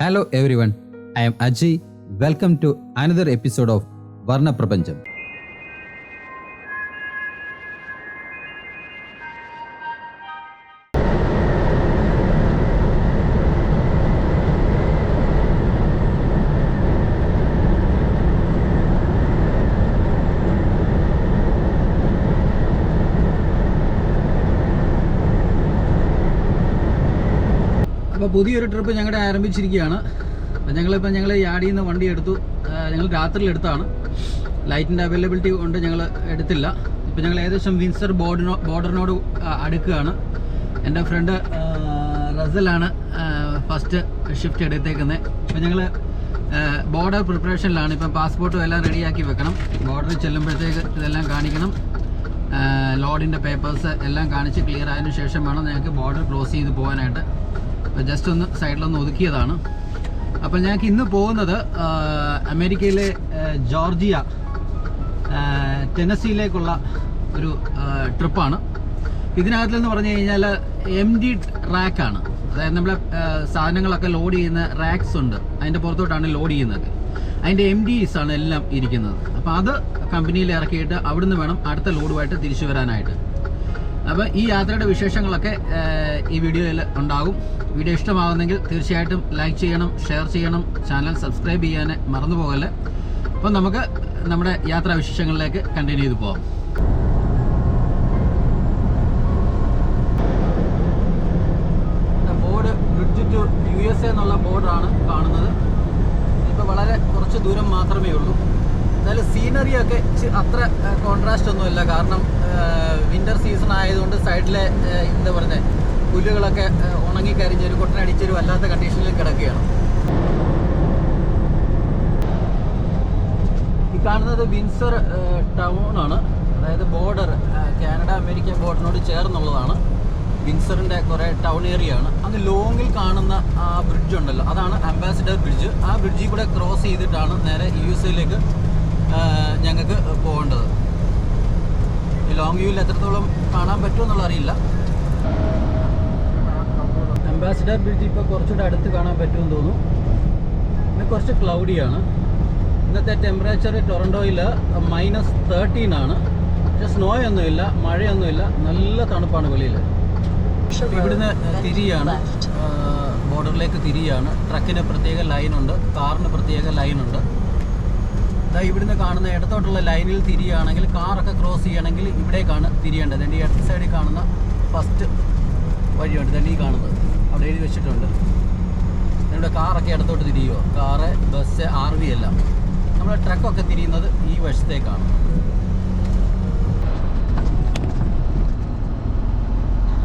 Hello everyone I'm Aji welcome to another episode of Varnaprapancham trip ഞങ്ങളുടെ ആരംഭിച്ചിരിക്കുകയാണ് ഞങ്ങളിപ്പോൾ ഞങ്ങൾ യാടിയിൽ നിന്ന് വണ്ടി എടുത്തു. ഞങ്ങൾ രാത്രിയിൽ എടുത്താണ്. ലൈറ്റിന്റെ അവൈലബിലിറ്റി കൊണ്ട് ഞങ്ങൾ എടുത്തില്ല. ഇപ്പോൾ ഞങ്ങൾ ഏകദേശം വിൻസർ ബോർഡിനോ ബോർഡറിനോട് അടുക്കുകയാണ്. എന്റെ ഫ്രണ്ട് റസലാണ് ഫസ്റ്റ് ഷിഫ്റ്റ് എടുത്തേക്കുന്നത് ഇപ്പോൾ ഞങ്ങൾ ബോർഡർ പ്രിപ്പറേഷനിലാണ് ഇപ്പം പാസ്പോർട്ടും എല്ലാം റെഡിയാക്കി വെക്കണം. ബോർഡറിൽ ചെല്ലുമ്പോഴത്തേക്ക് ഇതെല്ലാം കാണിക്കണം. ലോഡിന്റെ പേപ്പേഴ്സ് എല്ലാം കാണിച്ച് ക്ലിയർ ആയതിനു ശേഷം വേണം ഞങ്ങൾക്ക് ബോർഡർ ക്ലോസ് ചെയ്ത് പോകാനായിട്ട്. ജസ്റ്റ് ഒന്ന് സൈഡിലൊന്ന് ഒതുക്കിയതാണ്. അപ്പോൾ ഞങ്ങൾക്ക് ഇന്ന് പോകുന്നത് അമേരിക്കയിലെ ജോർജിയ ടെനസിയിലേക്കുള്ള ഒരു ട്രിപ്പാണ്. ഇതിനകത്തെന്ന് പറഞ്ഞു കഴിഞ്ഞാൽ എം ഡി റാക്കാണ് അതായത് നമ്മളെ സാധനങ്ങളൊക്കെ ലോഡ് ചെയ്യുന്ന റാക്സ് ഉണ്ട്. അതിന്റെ പുറത്തോട്ടാണ് ലോഡ് ചെയ്യുന്നത്. അതിന്റെ എം ഡിസ് ആണ് എല്ലാം ഇരിക്കുന്നത്. അപ്പോൾ അത് കമ്പനിയിൽ ഇറക്കിയിട്ട് അവിടുന്ന് വേണം അടുത്ത ലോഡുമായിട്ട് തിരിച്ചു വരാനായിട്ട്. അപ്പോൾ ഈ യാത്രയുടെ വിശേഷങ്ങളൊക്കെ ഈ വീഡിയോയിൽ ഉണ്ടാകും. വീഡിയോ ഇഷ്ടമാകുന്നെങ്കിൽ തീർച്ചയായിട്ടും ലൈക്ക് ചെയ്യണം ഷെയർ ചെയ്യണം ചാനൽ സബ്സ്ക്രൈബ് ചെയ്യാൻ മറന്നു പോകല്ലേ? അപ്പം നമുക്ക് നമ്മുടെ യാത്രാ വിശേഷങ്ങളിലേക്ക് കണ്ടിന്യൂ ചെയ്ത് പോകാം ബോർഡ് യു എസ് എന്നുള്ള ബോർഡാണ് കാണുന്നത്. ഇപ്പോൾ വളരെ കുറച്ച് ദൂരം മാത്രമേ ഉള്ളൂ. എന്നാലും സീനറിയൊക്കെ അത്ര കോൺട്രാസ്റ്റ് ഒന്നുമില്ല കാരണം വിന്റർ സീസൺ ആയതുകൊണ്ട് സൈഡിലെ എന്താ പറയുന്നത് പുല്ലുകളൊക്കെ ഉണങ്ങി കരിഞ്ഞൊരു കൊട്ടനടിച്ചൊരു വല്ലാത്ത കണ്ടീഷനിൽ കിടക്കുകയാണ്. ഈ കാണുന്നത് വിൻസർ ടൗൺ ആണ് അതായത് ബോർഡർ കാനഡ അമേരിക്ക ബോർഡറിനോട് ചേർന്നുള്ളതാണ്. വിൻസറിന്റെ കുറേ ടൗൺ ഏരിയ ആണ്. അങ്ങ് ലോങ്ങിൽ കാണുന്ന ആ ബ്രിഡ്ജ് ഉണ്ടല്ലോ. അതാണ് അംബാസിഡർ ബ്രിഡ്ജ് ആ ബ്രിഡ്ജിൽ കൂടെ ക്രോസ് ചെയ്തിട്ടാണ് നേരെ യു എസ് എയിലേക്ക് ഞങ്ങൾക്ക് പോകേണ്ടത്. ഈ ലോങ് വ്യൂവിൽ എത്രത്തോളം കാണാൻ പറ്റുമെന്നുള്ള അറിയില്ല. അംബാസിഡർ ബ്രിഡ്ജ് ഇപ്പോൾ കുറച്ചുകൂടെ അടുത്ത് കാണാൻ പറ്റുമെന്ന് തോന്നുന്നു. പിന്നെ കുറച്ച് ക്ലൗഡിയാണ് ഇന്നത്തെ ടെമ്പറേച്ചർ ടൊറൻഡോയിൽ മൈനസ് തേർട്ടീൻ ആണ്. പക്ഷെ സ്നോ ഒന്നുമില്ല മഴയൊന്നുമില്ല നല്ല തണുപ്പാണ് വെളിയിൽ. ഇവിടുന്ന് തിരിയാണ്. ബോർഡറിലേക്ക് തിരിയാണ്. ട്രക്കിന് പ്രത്യേക ലൈനുണ്ട് കാറിന് പ്രത്യേക ലൈനുണ്ട് ദാ ഇവിടുന്ന് കാണുന്ന ഇടത്തോട്ടുള്ള ലൈനിൽ തിരിയുകയാണെങ്കിൽ കാറൊക്കെ ക്രോസ് ചെയ്യണമെങ്കിൽ ഇവിടേക്കാണ് തിരിയേണ്ടത്. എന്റെ ഇടത്ത് സൈഡിൽ കാണുന്ന ഫസ്റ്റ് വഴിയുണ്ട്. തന്നെ ഈ കാണുന്നത്. അവിടെ എഴുതി വെച്ചിട്ടുണ്ട്. ഇവിടെ കാറൊക്കെ ഇടത്തോട്ട് തിരിയുമോ കാറ് ബസ് ആർ വി എല്ലാം. നമ്മുടെ ട്രക്കൊക്കെ തിരിയുന്നത് ഈ വശത്തേക്കാണ്.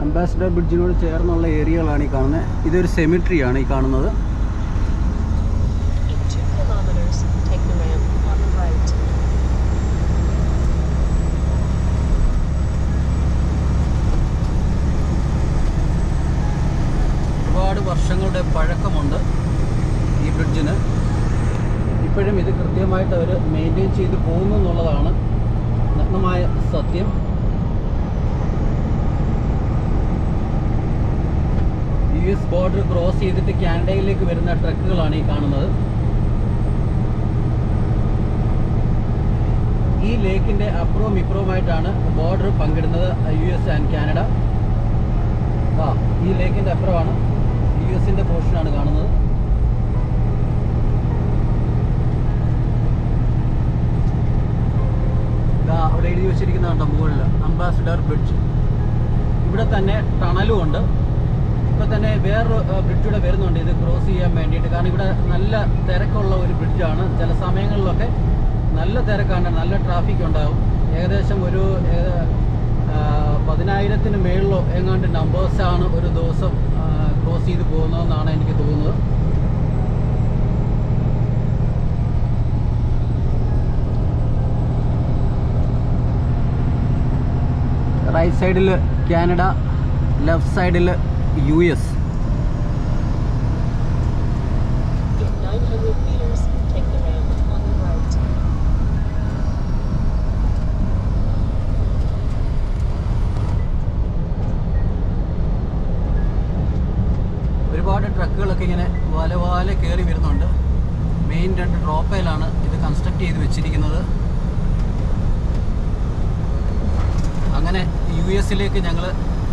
അംബാസിഡർ ബ്രിഡ്ജിനോട് ചേർന്നുള്ള ഏരിയകളാണ് ഈ കാണുന്നത്. ഇതൊരു സെമിട്രിയാണ് ഈ കാണുന്നത്. ചെയ്തിട്ട് ക്യാൻഡയിലേക്ക് വരുന്ന ട്രക്കുകളാണ് ഈ കാണുന്നത്. ഈ ലേക്കിന്റെ അപ്പുറവും ഇപ്പുറവുമായിട്ടാണ് ബോർഡർ പങ്കിടുന്നത് യു എസ് ആൻഡ് കാനഡ. ആ ഈ ലേക്കിന്റെ അപ്പുറമാണ് യു എസിന്റെ പോർഷനാണ് കാണുന്നത്. അവിടെ എഴുതി വെച്ചിരിക്കുന്നതാണ് മുകളിൽ അംബാസിഡർ ബ്രിഡ്ജ് ഇവിടെ തന്നെ ടണലും ഉണ്ട്. ഇപ്പം തന്നെ വേറൊരു ബ്രിഡ്ജ് ഇവിടെ വരുന്നുണ്ട്. ഇത് ക്രോസ് ചെയ്യാൻ വേണ്ടിയിട്ട്. കാരണം ഇവിടെ നല്ല തിരക്കുള്ള ഒരു ബ്രിഡ്ജാണ് ചില സമയങ്ങളിലൊക്കെ നല്ല തിരക്കാണ്. നല്ല ട്രാഫിക് ഉണ്ടാകും ഏകദേശം ഒരു പതിനായിരത്തിന് മേളിലോ എങ്ങാണ്ട് നമ്പേഴ്സാണ് ഒരു ദിവസം ക്രോസ് ചെയ്ത് പോകുന്നതെന്നാണ് എനിക്ക് തോന്നുന്നത്. റൈറ്റ് സൈഡിൽ കാനഡ ലെഫ്റ്റ് സൈഡിൽ U S In 900 meters, take the ramp on the right. ഒരു ഒരുപാട് ട്രക്കുകളൊക്കെ ഇങ്ങനെ വല വാല കയറി വരുന്നുണ്ട്. മെയിൻ രണ്ട് ഡ്രോപ്പയിലാണ് ഇത് കൺസ്ട്രക്ട് ചെയ്ത് വെച്ചിരിക്കുന്നത്. അങ്ങനെ യു എസിലേക്ക് ഞങ്ങൾ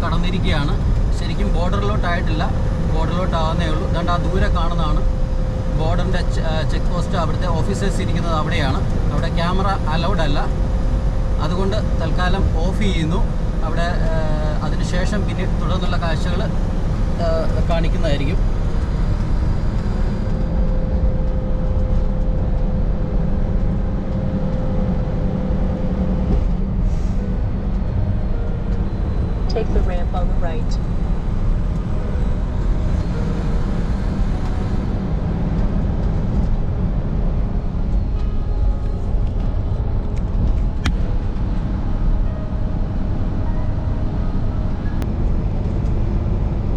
കടന്നിരിക്കുകയാണ്. ശരിക്കും ബോർഡറിലോട്ടായിട്ടില്ല. ബോർഡറിലോട്ടാവുന്നേ ഉള്ളൂ. അതുകൊണ്ട് ആ ദൂരെ കാണുന്നതാണ്. ബോർഡറിന്റെ ചെക്ക് പോസ്റ്റ് അവിടുത്തെ ഓഫീസേഴ്സ് ഇരിക്കുന്നത് അവിടെയാണ്. അവിടെ ക്യാമറ അലൗഡ് അല്ല അതുകൊണ്ട് തൽക്കാലം ഓഫ് ചെയ്യുന്നു. അവിടെ അതിനുശേഷം പിന്നെ തുടർന്നുള്ള കാഴ്ചകൾ കാണിക്കുന്നതായിരിക്കും Take the ramp on the right.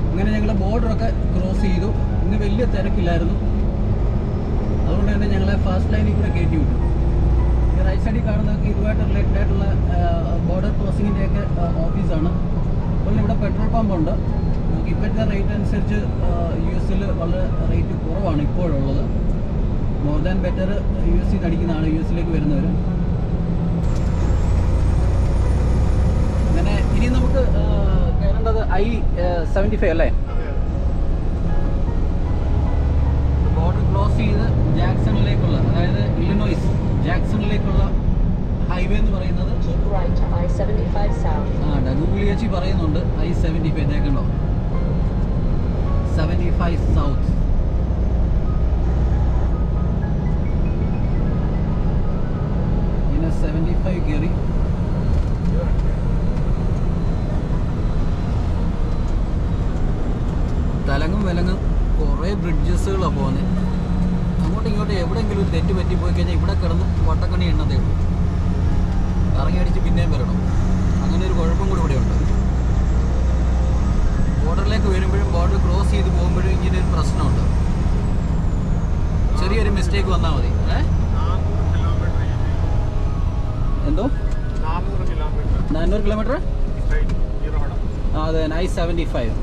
അങ്ങനെ ഞങ്ങൾ ബോർഡറൊക്കെ ക്രോസ് ചെയ്തു ഇന്ന് തിരക്കില്ലായിരുന്നു അതുകൊണ്ട് തന്നെ ഞങ്ങളെ ഫാസ്റ്റ് ലൈനിൽ കൂടെ കയറ്റി വിട്ടു. ഈ റൈറ്റ് സൈഡിൽ കാണുന്നതൊക്കെ ഇതുമായിട്ട് റിലേറ്റഡ് ആയിട്ടുള്ള ബോർഡർ ക്രോസിങ്ങിന്റെയൊക്കെ ഓഫീസാണ് അതുപോലെ ഇവിടെ പെട്രോൾ പമ്പ് ഉണ്ട്. നമുക്ക് ഇപ്പോഴത്തെ റേറ്റ് അനുസരിച്ച് യു എസിൽ വളരെ റേറ്റ് കുറവാണ് ഇപ്പോഴുള്ളത്. More than better U S സിന്ന് അടിക്കുന്നതാണ് യു എസിലേക്ക് വരുന്നവർ അങ്ങനെ ഇനി നമുക്ക് കയറേണ്ടത് ഐ സെവന്റി ഫൈവ് അല്ലേ? ക്രോസ് ചെയ്ത് ജാക്സണിലേക്കുള്ള അതായത് ഇലിനോയ്സ് ജാക്സണിലേക്കുള്ള ഹൈവേ എന്ന് പറയുന്നത് Keep right to I-75 South. ആ ഗൂഗിൾ ചേച്ചി പറയുന്നുണ്ട് ഐ സെവന്റി ഫൈവ് ഇതേക്കണ്ടോ? സെവന്റി ഫൈവ് സൗത്ത് പിന്നെ സെവന്റി ഫൈവ് കയറി തലങ്ങും വിലങ്ങും കുറേ ബ്രിഡ്ജസുകളാണ് പോകുന്നത് അങ്ങോട്ടും ഇങ്ങോട്ടും എവിടെയെങ്കിലും ഒരു തെറ്റ് പറ്റി പോയി കഴിഞ്ഞാൽ ഇവിടെ കിടന്ന് വട്ടക്കണി എണ്ണതേ ഉള്ളൂ കറങ്ങി അടിച്ച് പിന്നെയും വരണം. അങ്ങനെ ഒരു കുഴപ്പം കൂടി ഇവിടെ ഉണ്ട് ബോർഡറിലേക്ക് വരുമ്പോഴും ബോർഡർ ക്രോസ് ചെയ്ത് പോകുമ്പോഴും ഇങ്ങനെ ഒരു പ്രശ്നമുണ്ട്. ചെറിയൊരു മിസ്റ്റേക്ക് വന്നാൽ മതി. എന്തോ? നാനൂറ് കിലോമീറ്റർ. നാനൂറ് കിലോമീറ്റർ? അതെ ഐ സെവന്റി ഫൈവ്.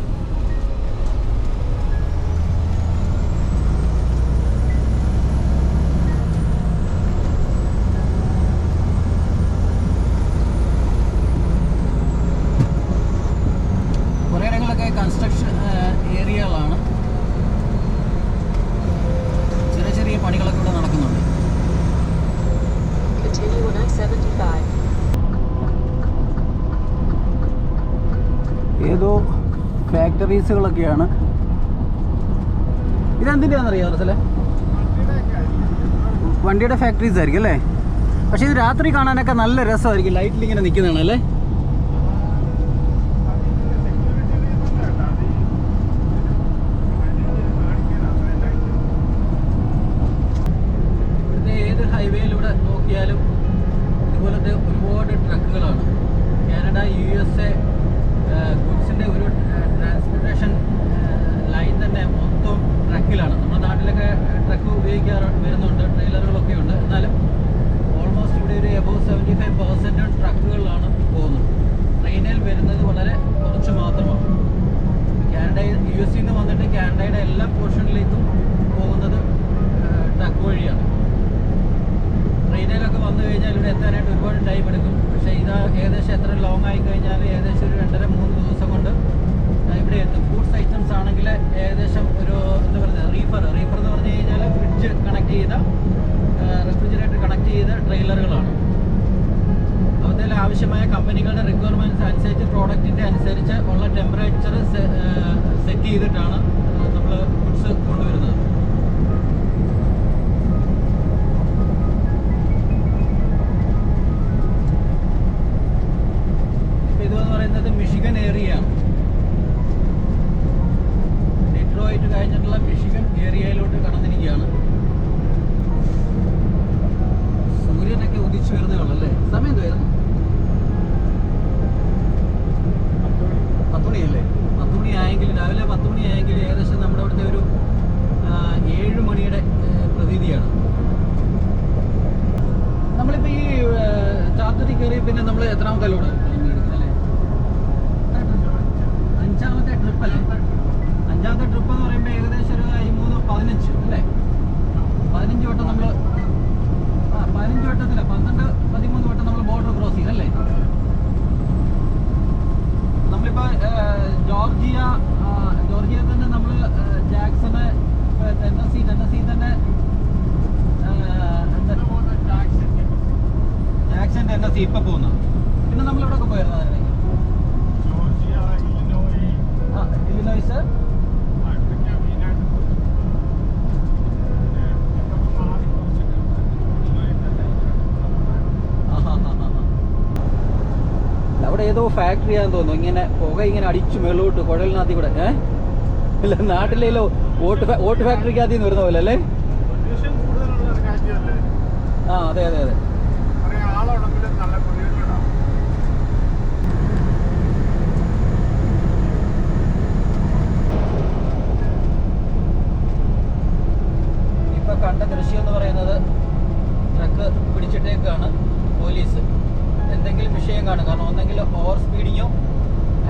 ഫാക്ടറീസുകളൊക്കെയാണ് ഇതെന്തിന്റെയാണെന്നറിയാമോ അസലെ വണ്ടിയുടെ ഫാക്ടറീസ് ആയിരിക്കും അല്ലേ? പക്ഷേ ഇത് രാത്രി കാണാനൊക്കെ നല്ല രസമായിരിക്കും ലൈറ്റിൽ ഇങ്ങനെ നിൽക്കുന്നതാണ് അല്ലേ? അവിടെ ഫാക്ടറി ആണെന്ന് തോന്നുന്നു. ഇങ്ങനെ പുക ഇങ്ങനെ അടിച്ചു മേളോട്ട് കുഴലിനകത്തി കൂടെ ഏഹ് ഇല്ല നാട്ടിലല്ലോ ഓട്ട് വോട്ട് ഓട്ട് ഫാക്ടറിക്കകത്ത് നിന്ന് വരുന്ന പോലെ അല്ലേ? ആ അതെ അതെ അതെ. ഇപ്പൊ കണ്ട ദൃശ്യം എന്ന് പറയുന്നത് ട്രക്ക് പിടിച്ചിട്ടേക്കാണ് പോലീസ്. എന്തെങ്കിലും വിഷയം കാണും. കാരണം ഒന്നെങ്കിൽ ഓവർ സ്പീഡിങ്ങോ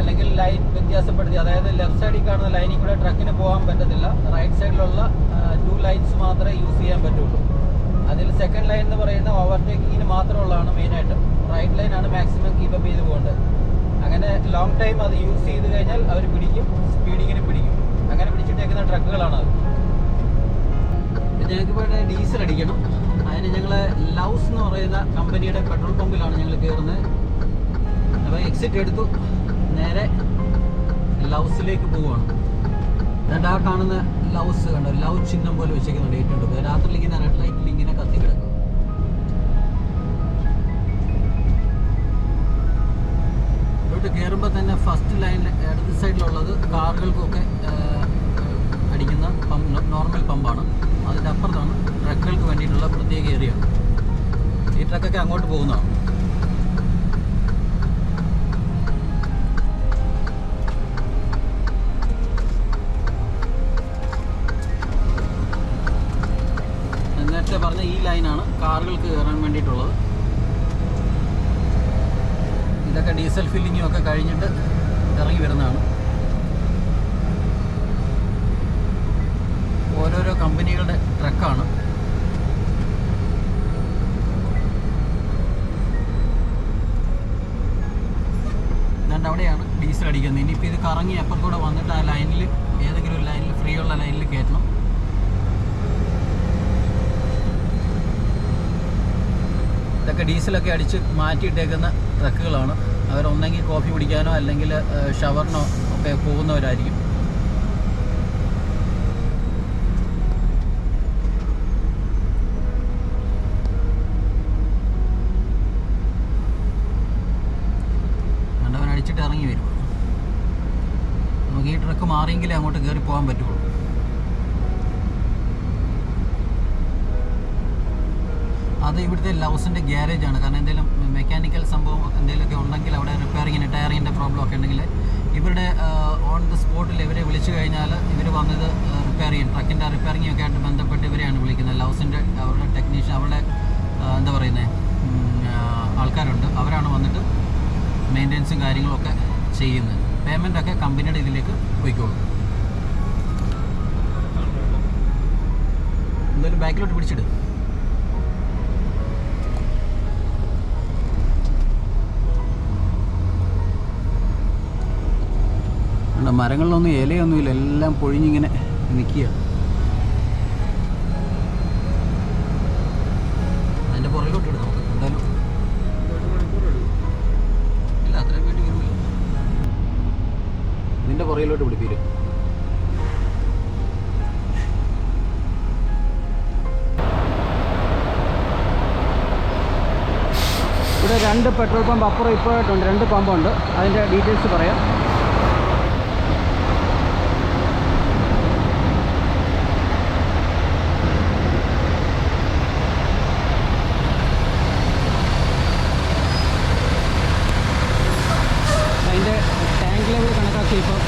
അല്ലെങ്കിൽ ലൈൻ വ്യത്യാസപ്പെടുത്തി അതായത് ലെഫ്റ്റ് സൈഡിൽ കാണുന്ന ലൈനിൽ കൂടെ ട്രക്കിന് പോകാൻ പറ്റത്തില്ല. റൈറ്റ് സൈഡിലുള്ള ടു ലൈൻസ് മാത്രമേ യൂസ് ചെയ്യാൻ പറ്റുള്ളൂ. അതിൽ സെക്കൻഡ് ലൈൻ എന്ന് പറയുന്ന ഓവർടേക്കിങ്ങിന് മാത്രമുള്ളതാണ് മെയിനായിട്ട്. റൈറ്റ് ലൈനാണ് മാക്സിമം കീപ്പപ്പ് ചെയ്ത് പോകേണ്ടത്. അങ്ങനെ ലോങ് ടൈം അത് യൂസ് ചെയ്ത് കഴിഞ്ഞാൽ അവർ പിടിക്കും സ്പീഡിങ്ങിന് പിടിക്കും. അങ്ങനെ പിടിച്ചിട്ടേക്കുന്ന ട്രക്കുകളാണ് അത് ഞങ്ങൾക്ക് ഡീസൽ അടിക്കണം. അതിന് ഞങ്ങൾ ലൗസ് എന്ന് പറയുന്ന കമ്പനിയുടെ പെട്രോൾ പമ്പിലാണ് ഞങ്ങൾ കയറുന്നത് അപ്പോൾ എക്സിറ്റ് എടുത്തു. നേരെ ലൗസിലേക്ക് പോവുകയാണ്. എന്നിട്ട് ആ കാണുന്ന ലൗസ് കണ്ടോ? ലൗ ചിഹ്നം പോലെ വെച്ചേക്കുന്നുണ്ട് ഏറ്റവും രാത്രി ഇങ്ങനെ റെഡ് ലൈറ്റിൽ ഇങ്ങനെ കത്തി കിടക്കും. ഇവിടോട്ട് കയറുമ്പോൾ തന്നെ ഫസ്റ്റ് ലൈനിൽ ഇടത് സൈഡിലുള്ളത് കാറുകൾക്കൊക്കെ അടിക്കുന്ന പമ്പ് നോർമൽ പമ്പാണ് അതിന്റെ അപ്പുറത്താണ് ട്രക്കുകൾക്ക് വേണ്ടിയിട്ടുള്ള പ്രത്യേക ഏരിയ ഈ ട്രക്കൊക്കെ അങ്ങോട്ട് പോകുന്നോ? നേരത്തെ പറഞ്ഞ ഈ ലൈനാണ് കാറുകൾക്ക് കയറാൻ വേണ്ടിയിട്ടുള്ളത്. ഇതൊക്കെ ഡീസൽ ഫില്ലിങ്ങും ഒക്കെ കഴിഞ്ഞിട്ട് ഇറങ്ങി വരുന്നതാണ്. ഓരോരോ കമ്പനികളുടെ ട്രക്കാണ്. ഡീസൽ അടിക്കുന്നത് ഇനിയിപ്പോൾ ഇത് കറങ്ങി അപ്പുറത്തൂടെ വന്നിട്ട് ആ ലൈനിൽ ഏതെങ്കിലും ഒരു ലൈനിൽ ഫ്രീ ഉള്ള ലൈനിൽ കയറ്റണം. ഇതൊക്കെ ഡീസലൊക്കെ അടിച്ച് മാറ്റിയിട്ടേക്കുന്ന ട്രക്കുകളാണ്. അവരൊന്നെങ്കിൽ കോഫി കുടിക്കാനോ അല്ലെങ്കിൽ ഷവറിനോ ഒക്കെ പോകുന്നവരായിരിക്കും അതുകൊണ്ട് അവൻ അടിച്ചിട്ട് ഇറങ്ങി വരും നമുക്ക് ഈ ട്രക്ക് മാറിയെങ്കിലേ അങ്ങോട്ട് കയറി പോകാൻ പറ്റുള്ളൂ. അത് ഇവിടുത്തെ ലൗസിന്റെ ഗ്യാരേജ് ആണ്. കാരണം എന്തെങ്കിലും മെക്കാനിക്കൽ സംഭവം എന്തെങ്കിലുമൊക്കെ ഉണ്ടെങ്കിൽ അവിടെ റിപ്പയറിങ്ങിന് ടയറിങ്ങിന്റെ പ്രോബ്ലം ഒക്കെ ഉണ്ടെങ്കിൽ ഇവരുടെ ഓൺ ദ സ്പോട്ടിൽ ഇവരെ വിളിച്ചു കഴിഞ്ഞാൽ ഇവർ വന്നത് റിപ്പയർ ചെയ്യും. ട്രക്കിന്റെ റിപ്പയറിംഗ് ഒക്കെ ആയിട്ട് ബന്ധപ്പെട്ട് ഇവരെയാണ് വിളിക്കുന്നത്. ലൗസിന്റെ അവരുടെ ടെക്നീഷ്യൻ അവരുടെ എന്താ പറയുന്നത് ആൾക്കാരുണ്ട്. അവരാണ് വന്നിട്ട് മെയിന്റെനൻസും കാര്യങ്ങളൊക്കെ ചെയ്യുന്നത്. പേയ്മെന്റൊക്കെ കമ്പനിയുടെ ഇതിലേക്ക് പോയിക്കോളും എന്തായാലും ബാക്കിലോട്ട് പിടിച്ചിട്. മരങ്ങളിലൊന്നും ഇലയൊന്നുമില്ല എല്ലാം പൊഴിഞ്ഞിങ്ങനെ നിൽക്കുക ഇതിന്റെ പുറകിലോട്ട് പിടിപ്പീര് ഇവിടെ രണ്ട് പെട്രോൾ പമ്പ് അപ്പുറം ഇപ്പോഴായിട്ടുണ്ട് രണ്ട് പമ്പുണ്ട്. അതിന്റെ ഡീറ്റെയിൽസ് പറയാം അതിന്റെ ടാങ്ക് ലെവൽ കണക്കാക്കി ഇപ്പോൾ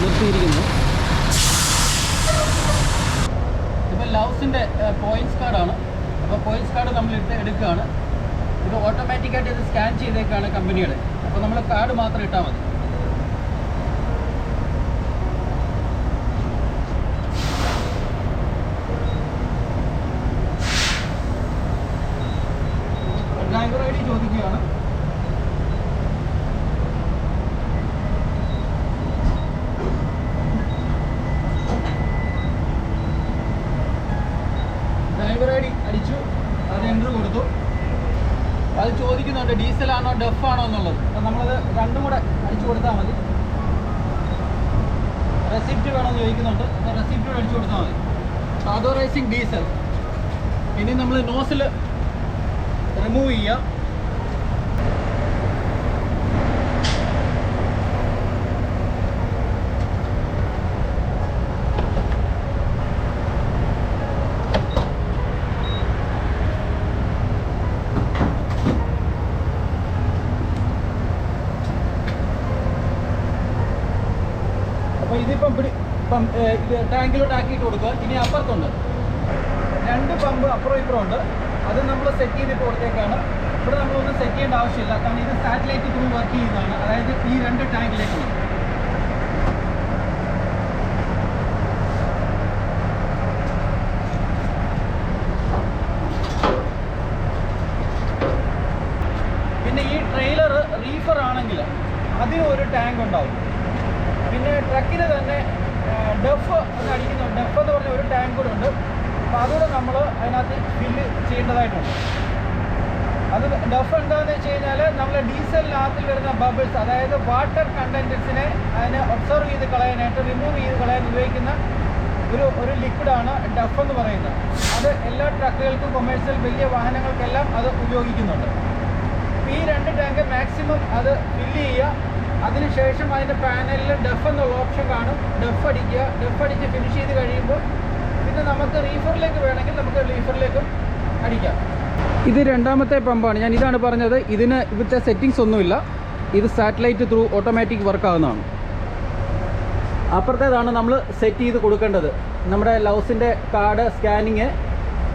നിർത്തിയിരിക്കുന്നു ലൗസിന്റെ പോയിന്റ്സ് കാർഡാണ് അപ്പോൾ പോയിന്റ്സ് കാർഡ് നമ്മൾ ഇട്ട് എടുക്കുകയാണ്. ഇത് ഓട്ടോമാറ്റിക്കായിട്ട് ഇത് സ്കാൻ ചെയ്തേക്കാണ് കമ്പനികൾ അപ്പോൾ നമ്മൾ കാർഡ് മാത്രം ഇട്ടാൽ മതി ഡ്രൈവർ ഐ ഡി ചോദിക്കുകയാണ് ഡ്രൈവർ ഐ ഡി അടിച്ചു അത് എൻട്രി കൊടുത്തു അത് ചോദിക്കുന്നുണ്ട് ഡീസൽ ആണോ ഡെഫ് ആണോ എന്നുള്ളത് അപ്പം നമ്മളത് രണ്ടും കൂടെ അടിച്ചു കൊടുത്താൽ മതി. റെസിപ്റ്റ് വേണമെന്ന് ചോദിക്കുന്നുണ്ട്. റെസിപ്റ്റ് മേടിച്ചു കൊടുത്താൽ മതി. അതോറൈസിങ് ഡീസൽ ഇനി നമ്മൾ നോസിൽ റിമൂവ് ചെയ്യുക അപ്പോൾ ഇതിപ്പം പിടി പം ഏ, ഇത് ടാങ്കിലോട്ട് ആക്കിയിട്ട് കൊടുക്കുക. ഇനി അപ്പുറത്തുണ്ട്. രണ്ട് പമ്പ് അപ്പുറം ഇപ്പുറം ഉണ്ട്. അത് നമ്മൾ സെറ്റ് ചെയ്തിട്ട് കൊടുത്തേക്കാണ്. ഇവിടെ നമ്മളൊന്നും സെറ്റ് ചെയ്യേണ്ട ആവശ്യമില്ല. കാരണം ഇത് സാറ്റലൈറ്റ് ത്രൂ വർക്ക് ചെയ്യുന്നതാണ്. അതായത് ഈ രണ്ട് ടാങ്കിലേക്കുള്ള പിന്നെ ഈ ട്രെയിലർ റീഫർ ആണെങ്കിൽ അതിന് ഒരു ടാങ്ക് ഉണ്ടാവും പിന്നെ ട്രക്കിന് തന്നെ ഡെഫ് എന്ന് അടിക്കുന്ന ഡെഫ് എന്ന് പറഞ്ഞ ഒരു ടാങ്ക് കൂടെ ഉണ്ട് അപ്പോൾ അതുകൂടെ നമ്മൾ അതിനകത്ത് ഫില്ല് ചെയ്യേണ്ടതായിട്ടുണ്ട് അത് ഡെഫ് എന്താണെന്ന് വെച്ച് കഴിഞ്ഞാൽ ഡീസലിനകത്ത് വരുന്ന ബബിൾസ് അതായത് വാട്ടർ കണ്ടന്റൻസിനെ അതിനെ ഒബ്സർവ് ചെയ്ത് കളയാനായിട്ട് റിമൂവ് ചെയ്ത് കളയാൻ ഉപയോഗിക്കുന്ന ഒരു ഒരു ലിക്വിഡാണ് ഡഫ് എന്ന് പറയുന്നത്. അത് എല്ലാ ട്രക്കുകൾക്കും കൊമേഴ്സ്യൽ വലിയ വാഹനങ്ങൾക്കെല്ലാം അത് ഉപയോഗിക്കുന്നുണ്ട്. ഈ രണ്ട് ടാങ്ക് മാക്സിമം അത് ഫില്ല് ചെയ്യുക. അതിനുശേഷം അതിന്റെ പാനലിൽ ഡഫ് എന്നുള്ള ഓപ്ഷൻ കാണും. ഡഫ് അടിക്കുക. ഡഫ് അടിച്ച് ഫിനിഷ് ചെയ്ത് കഴിയുമ്പോൾ പിന്നെ നമുക്ക് റീഫറിലേക്ക് വേണമെങ്കിൽ നമുക്ക് റീഫറിലേക്കും അടിക്കാം. ഇത് രണ്ടാമത്തെ പമ്പാണ്. ഞാൻ ഇതാണ് പറഞ്ഞത്. ഇതിന് ഇവിടുത്തെ സെറ്റിങ്സ് ഒന്നുമില്ല. ഇത് സാറ്റലൈറ്റ് ത്രൂ ഓട്ടോമാറ്റിക് വർക്ക് ആകുന്നതാണ് അപ്പുറത്തേതാണ് നമ്മൾ സെറ്റ് ചെയ്ത് കൊടുക്കേണ്ടത്. നമ്മുടെ ലൗസിന്റെ കാർഡ് സ്കാനിങ്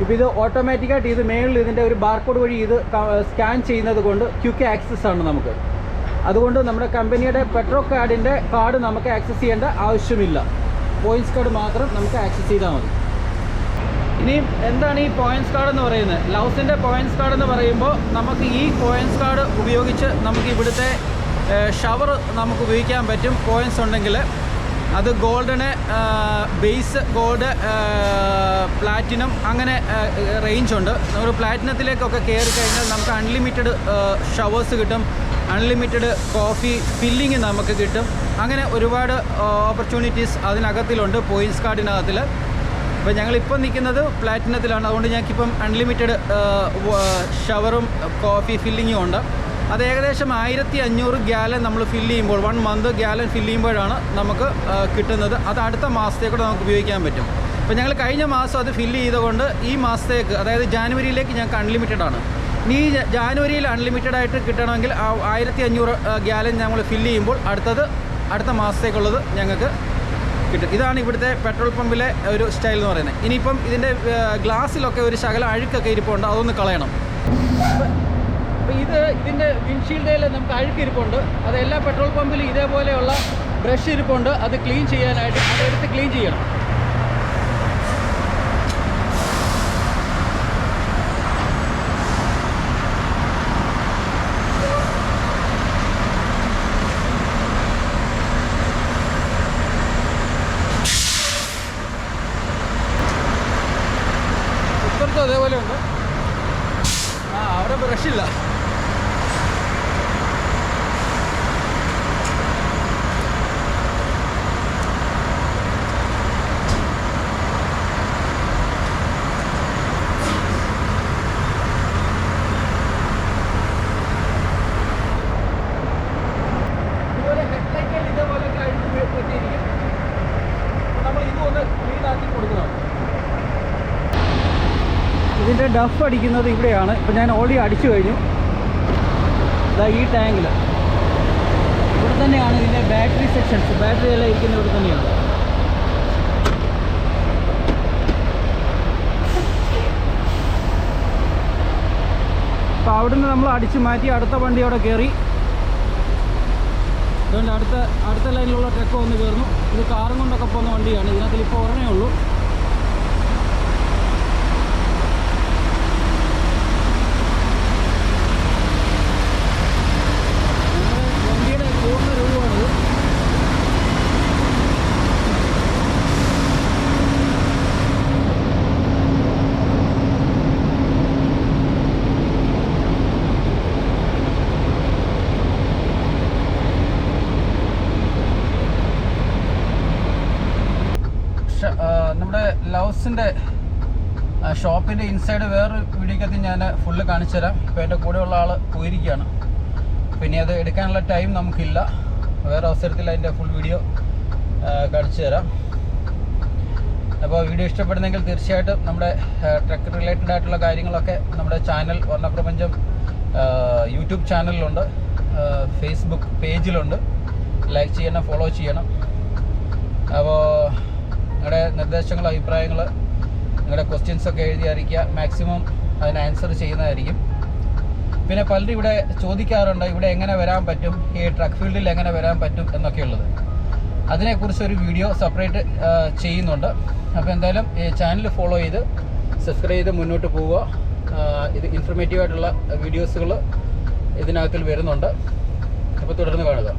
ഇപ്പോൾ ഇത് ഓട്ടോമാറ്റിക്കായിട്ട് ഇത് മേളിൽ ഇതിന്റെ ഒരു ബാർകോഡ് വഴി ഇത് സ്കാൻ ചെയ്യുന്നത് കൊണ്ട് ക്യുക്ക് ആക്സസ് ആണ് നമുക്ക്. അതുകൊണ്ട് നമ്മുടെ കമ്പനിയുടെ പെട്രോ കാർഡിന്റെ കാർഡ് നമുക്ക് ആക്സസ് ചെയ്യേണ്ട ആവശ്യമില്ല. പോയിന്റ്സ് കാർഡ് മാത്രം നമുക്ക് ആക്സസ് ചെയ്താൽ മതി. ഇനിയും എന്താണ് ഈ പോയിന്റ്സ് കാർഡ് എന്ന് പറയുന്നത്? ലൗസിന്റെ പോയിന്റ്സ് കാർഡ് എന്ന് പറയുമ്പോൾ നമുക്ക് ഈ പോയിന്റ്സ് കാർഡ് ഉപയോഗിച്ച് നമുക്ക് ഇവിടുത്തെ ഷവർ നമുക്ക് ഉപയോഗിക്കാൻ പറ്റും. പോയിന്റ്സ് ഉണ്ടെങ്കിൽ അത് ഗോൾഡിന് ബേസ് ഗോൾഡ് പ്ലാറ്റിനം അങ്ങനെ റേഞ്ച് ഉണ്ട്. നമ്മൾ പ്ലാറ്റിനത്തിലേക്കൊക്കെ കയറി കഴിഞ്ഞാൽ നമുക്ക് അൺലിമിറ്റഡ് ഷവേഴ്സ് കിട്ടും. അൺലിമിറ്റഡ് കോഫി ഫില്ലിങ് നമുക്ക് കിട്ടും. അങ്ങനെ ഒരുപാട് ഓപ്പർച്യൂണിറ്റീസ് അതിനകത്തിലുണ്ട് പോയിൻസ് കാർഡിനകത്തിൽ അപ്പോൾ ഞങ്ങളിപ്പം നിൽക്കുന്നത് പ്ലാറ്റിനത്തിലാണ്. അതുകൊണ്ട് ഞങ്ങൾക്കിപ്പം അൺലിമിറ്റഡ് ഷവറും കോഫി ഫില്ലിങ്ങും ഉണ്ട്. അത് ഏകദേശം ആയിരത്തി അഞ്ഞൂറ് ഗ്യാലൻ നമ്മൾ ഫില്ല് ചെയ്യുമ്പോൾ വൺ മന്ത് ഗ്യാലൻ ഫില്ല് ചെയ്യുമ്പോഴാണ് നമുക്ക് കിട്ടുന്നത്. അത് അടുത്ത മാസത്തേക്കൂടെ നമുക്ക് ഉപയോഗിക്കാൻ പറ്റും. അപ്പോൾ ഞങ്ങൾ കഴിഞ്ഞ മാസം അത് ഫില്ല് ചെയ്തുകൊണ്ട് ഈ മാസത്തേക്ക് അതായത് ജാനുവരിയിലേക്ക് ഞങ്ങൾക്ക് അൺലിമിറ്റഡ് ആണ്. ഇനി ജാനുവരിയിൽ അൺലിമിറ്റഡ് ആയിട്ട് കിട്ടണമെങ്കിൽ ആയിരത്തി അഞ്ഞൂറ് ഗ്യാലൻ ഞങ്ങൾ ഫില്ല് ചെയ്യുമ്പോൾ അടുത്തത് അടുത്ത മാസത്തേക്കുള്ളത് ഞങ്ങൾക്ക് കിട്ടും. ഇതാണ് ഇവിടുത്തെ പെട്രോൾ പമ്പിലെ ഒരു സ്റ്റൈൽ എന്ന് പറയുന്നത്. ഇനിയിപ്പം ഇതിന്റെ ഗ്ലാസ്സിലൊക്കെ ഒരു ശകലം അഴുക്കൊക്കെ ഇരിപ്പുണ്ട്. അതൊന്ന് കളയണം. അപ്പോൾ ഇത് ഇതിന്റെ വിൻഷീൽഡിൽ നമുക്ക് അഴുക്ക് ഇരിപ്പുണ്ട്. അത് എല്ലാ പെട്രോൾ പമ്പിലും ഇതേപോലെയുള്ള ബ്രഷ് ഇരിപ്പുണ്ട്. അത് ക്ലീൻ ചെയ്യാനായിട്ട് അതെടുത്ത് ക്ലീൻ ചെയ്യണം ഇപ്പുറത്തും അതേപോലെ ഉണ്ട് ആ അവിടെ ബ്രഷ് ഇല്ല ഇതുപോലെ ഹെഡ്ലൈറ്റിൽ ഇതേപോലെയൊക്കെ അഴുക്ക് വീ- പറ്റിയിരിക്കും അപ്പോൾ നമ്മൾ ഇതും ഒന്ന് ക്ലീൻ ആക്കി കൊടുക്കണം ഇതിന്റെ ഡഫ് അടിക്കുന്നത് ഇവിടെയാണ്. ഇപ്പം ഞാൻ ഓൾറെഡി അടിച്ചു കഴിഞ്ഞു. ഇതാ ഈ ടാങ്കിൽ ഇവിടെ തന്നെയാണ് ഇതിന്റെ ബാറ്ററി സെക്ഷൻസ്. ബാറ്ററി എല്ലാം ഇരിക്കുന്നത് ഇവിടെ തന്നെയാണ്. അപ്പോൾ അവിടുന്ന് നമ്മൾ അടിച്ച് മാറ്റി അടുത്ത വണ്ടി അവിടെ കയറി അതുകൊണ്ട് അടുത്ത അടുത്ത ലൈനിലുള്ള ട്രക്ക് വന്ന് കയറുന്നു. ഇത് കാറും കൊണ്ടൊക്കെ പോകുന്ന വണ്ടിയാണ്. ഇതിനകത്ത് ഇപ്പോൾ ഒരെണ്ണേ ഉള്ളൂ നമ്മുടെ വണ്ടിയുടെ പൂർണ രൂപമാണിത് ഷ- ആ, നമ്മുടെ ലൗസിന്റെ ഷോപ്പിന്റെ ഇൻസൈഡ് വേറൊരു വീഡിയോക്കകത്ത് ഞാൻ ഫുള്ള് കാണിച്ചു തരാം. ഇപ്പോൾ എന്റെ കൂടെയുള്ള ആൾ പോയിരിക്കുകയാണ്. പിന്നെ അത് എടുക്കാനുള്ള ടൈം നമുക്കില്ല. വേറെ അവസരത്തിൽ അതിന്റെ ഫുൾ വീഡിയോ കാണിച്ചു തരാം. അപ്പോൾ വീഡിയോ ഇഷ്ടപ്പെടുന്നെങ്കിൽ തീർച്ചയായിട്ടും നമ്മുടെ ട്രക്ക് റിലേറ്റഡ് ആയിട്ടുള്ള കാര്യങ്ങളൊക്കെ നമ്മുടെ ചാനൽ വർണപ്രപഞ്ചം യൂട്യൂബ് ചാനലിലുണ്ട് ഫേസ്ബുക്ക് പേജിലുണ്ട് ലൈക്ക് ചെയ്യണം ഫോളോ ചെയ്യണം. അപ്പോൾ നിങ്ങളുടെ നിർദ്ദേശങ്ങൾ അഭിപ്രായങ്ങൾ നിങ്ങളുടെ ക്വസ്റ്റ്യൻസ് ഒക്കെ എഴുതി അറിയിക്കുക. മാക്സിമം അതിന് ആൻസർ ചെയ്യുന്നതായിരിക്കും. പിന്നെ പലരും ഇവിടെ ചോദിക്കാറുണ്ട് ഇവിടെ എങ്ങനെ വരാൻ പറ്റും? ഈ ട്രക്ക് ഫീൽഡിൽ എങ്ങനെ വരാൻ പറ്റും എന്നൊക്കെയുള്ളത് അതിനെക്കുറിച്ച് ഒരു വീഡിയോ സെപ്പറേറ്റ് ചെയ്യുന്നുണ്ട്. അപ്പോൾ എന്തായാലും ഈ ചാനൽ ഫോളോ ചെയ്ത് സബ്സ്ക്രൈബ് ചെയ്ത് മുന്നോട്ട് പോവുക. ഇത് ഇൻഫർമേറ്റീവ് ആയിട്ടുള്ള വീഡിയോസുകൾ ഇതിനകത്തിൽ വരുന്നുണ്ട്. അപ്പോൾ തുടർന്ന് കാണുക.